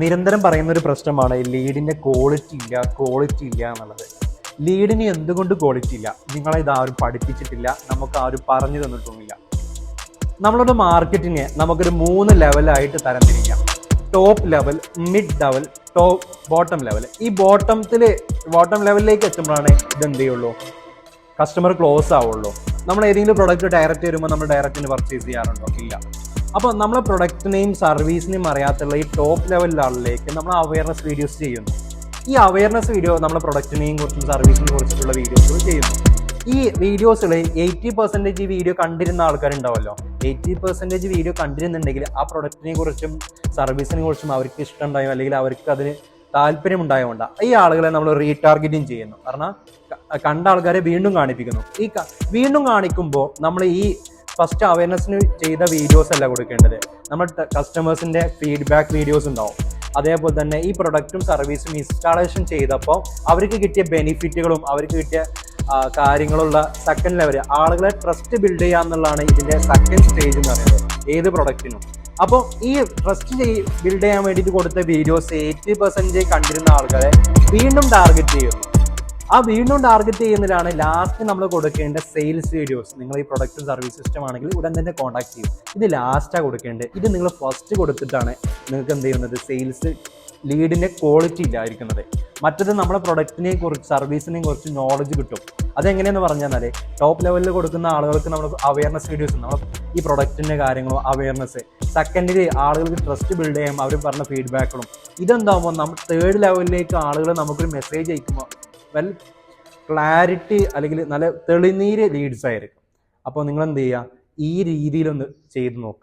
നിരന്തരം പറയുന്ന ഒരു പ്രശ്നമാണ് ലീഡിന്റെ ക്വാളിറ്റി ഇല്ല ക്വാളിറ്റി ഇല്ല എന്നുള്ളത്. ലീഡിന് എന്തുകൊണ്ട് ക്വാളിറ്റി ഇല്ല? നിങ്ങളെ ഇത് ആരും പഠിപ്പിച്ചിട്ടില്ല നമുക്ക് ആരും പറഞ്ഞു തന്നിട്ടുമില്ല നമ്മളുടെ മാർക്കറ്റിനെ നമുക്കൊരു മൂന്ന് ലെവലായിട്ട് തരംതിരിക്കാം. Top level mid level top bottom level ഈ ബോട്ടത്തിൽ ബോട്ടം ലെവലിലേക്ക് എത്തുമ്പോഴാണ് ഇതെന്ത് ചെയ്യുള്ളൂ? കസ്റ്റമർ ക്ലോസ് ആവുള്ളൂ. നമ്മൾ ഏതെങ്കിലും പ്രൊഡക്റ്റ് ഡയറക്റ്റ് വരുമ്പോൾ നമ്മൾ ഡയറക്റ്റിന് പർച്ചേസ് ചെയ്യാറുണ്ടോ? ഇല്ല. അപ്പോൾ നമ്മളെ പ്രൊഡക്റ്റിനെയും സർവീസിനെയും അറിയാത്തുള്ള ഈ ടോപ്പ് ലെവലിലെ ആളിലേക്ക് നമ്മൾ അവയർനെസ് വീഡിയോസ് ചെയ്യുന്നു. ഈ അവയർനെസ് വീഡിയോ നമ്മുടെ പ്രൊഡക്റ്റിനെയും കുറിച്ചും സർവീസിനെ കുറിച്ചിട്ടുള്ള വീഡിയോസ് ചെയ്യുന്നു. ഈ വീഡിയോസിൽ എയ്റ്റി പെർസെന്റേജ് ഈ വീഡിയോ കണ്ടിരുന്ന ആൾക്കാരുണ്ടാവല്ലോ. എയ്റ്റി പെർസെന്റേജ് വീഡിയോ കണ്ടിരുന്നുണ്ടെങ്കിൽ ആ പ്രൊഡക്റ്റിനെ കുറിച്ചും സർവീസിനെ കുറിച്ചും അവർക്ക് ഇഷ്ടമുണ്ടായോ? അല്ലെങ്കിൽ അവർക്ക് അതിന് താല്പര്യം ഉണ്ടായതുകൊണ്ട് ഈ ആളുകളെ നമ്മൾ റീടാർഗറ്റിംഗ് ചെയ്യുന്നു. കാരണം കണ്ട ആൾക്കാരെ വീണ്ടും കാണിപ്പിക്കുന്നു. ഈ വീണ്ടും കാണിക്കുമ്പോൾ നമ്മൾ ഈ ഫസ്റ്റ് അവയർനെസ്സിന് ചെയ്ത വീഡിയോസ് അല്ല കൊടുക്കേണ്ടത്. നമ്മൾ കസ്റ്റമേഴ്സിന്റെ ഫീഡ്ബാക്ക് വീഡിയോസ് ഉണ്ടാവും. അതേപോലെ തന്നെ ഈ പ്രൊഡക്റ്റും സർവീസും ഇൻസ്റ്റാളേഷൻ ചെയ്തപ്പോൾ അവർക്ക് കിട്ടിയ ബെനിഫിറ്റുകളും അവർക്ക് കിട്ടിയ കാര്യങ്ങളുള്ള സെക്കൻഡ് ലെവൽ ആളുകളെ ട്രസ്റ്റ് ബിൽഡ് ചെയ്യുക എന്നുള്ളതാണ് ഇതിന്റെ സെക്കൻഡ് സ്റ്റേജ് എന്ന് പറയുന്നത് ഏത് പ്രൊഡക്റ്റിനും അപ്പോൾ ഈ ട്രസ്റ്റ് ചെയ് ബിൽഡ് ചെയ്യാൻ വേണ്ടിയിട്ട് കൊടുത്ത വീഡിയോസ് എയ്റ്റി പെർസെന്റേജ് കണ്ടിരുന്ന ആൾക്കാരെ വീണ്ടും ടാർഗറ്റ് ചെയ്യുന്നു. ആ വീണ്ടും ടാർഗറ്റ് ചെയ്യുന്നതിലാണ് ലാസ്റ്റ് നമ്മൾ കൊടുക്കേണ്ട സെയിൽസ് വീഡിയോസ് നിങ്ങൾ ഈ പ്രൊഡക്റ്റും സർവീസ് സിസ്റ്റം ആണെങ്കിൽ ഉടൻ തന്നെ കോൺടാക്ട് ചെയ്യും. ഇത് ലാസ്റ്റാണ് കൊടുക്കേണ്ടത്. ഇത് നിങ്ങൾ ഫസ്റ്റ് കൊടുത്തിട്ടാണ് നിങ്ങൾക്ക് എന്ത് ചെയ്യുന്നത്? സെയിൽസ് ലീഡിന്റെ ക്വാളിറ്റി ഇല്ലായിരിക്കുന്നത്. മറ്റത് നമ്മുടെ പ്രൊഡക്റ്റിനെ കുറിച്ച് സർവീസിനെയും കുറിച്ച് നോളജ് കിട്ടും. അതെങ്ങനെയെന്ന് പറഞ്ഞാൽ ടോപ്പ് ലെവലിൽ കൊടുക്കുന്ന ആളുകൾക്ക് നമ്മൾ അവയർനെസ് വീഡിയോസ് നമ്മൾ ഈ പ്രൊഡക്റ്റിന്റെ കാര്യങ്ങളും അവയർനെസ് സെക്കൻഡിൽ ആളുകൾക്ക് ട്രസ്റ്റ് ബിൽഡ് ചെയ്യാം അവർ പറഞ്ഞ ഫീഡ്ബാക്കുകളും ഇതെന്താകുമ്പോൾ നമ്മൾ തേർഡ് ലെവലിലേക്ക് ആളുകൾ നമുക്കൊരു മെസ്സേജ് അയക്കുമ്പോൾ വെൽ ക്ലാരിറ്റി അല്ലെങ്കിൽ നല്ല തെളിനീര് ലീഡ്സ് ആയിരിക്കും. അപ്പോൾ നിങ്ങൾ എന്ത് ചെയ്യുക? ഈ രീതിയിലൊന്ന് ചെയ്ത് നോക്കുക.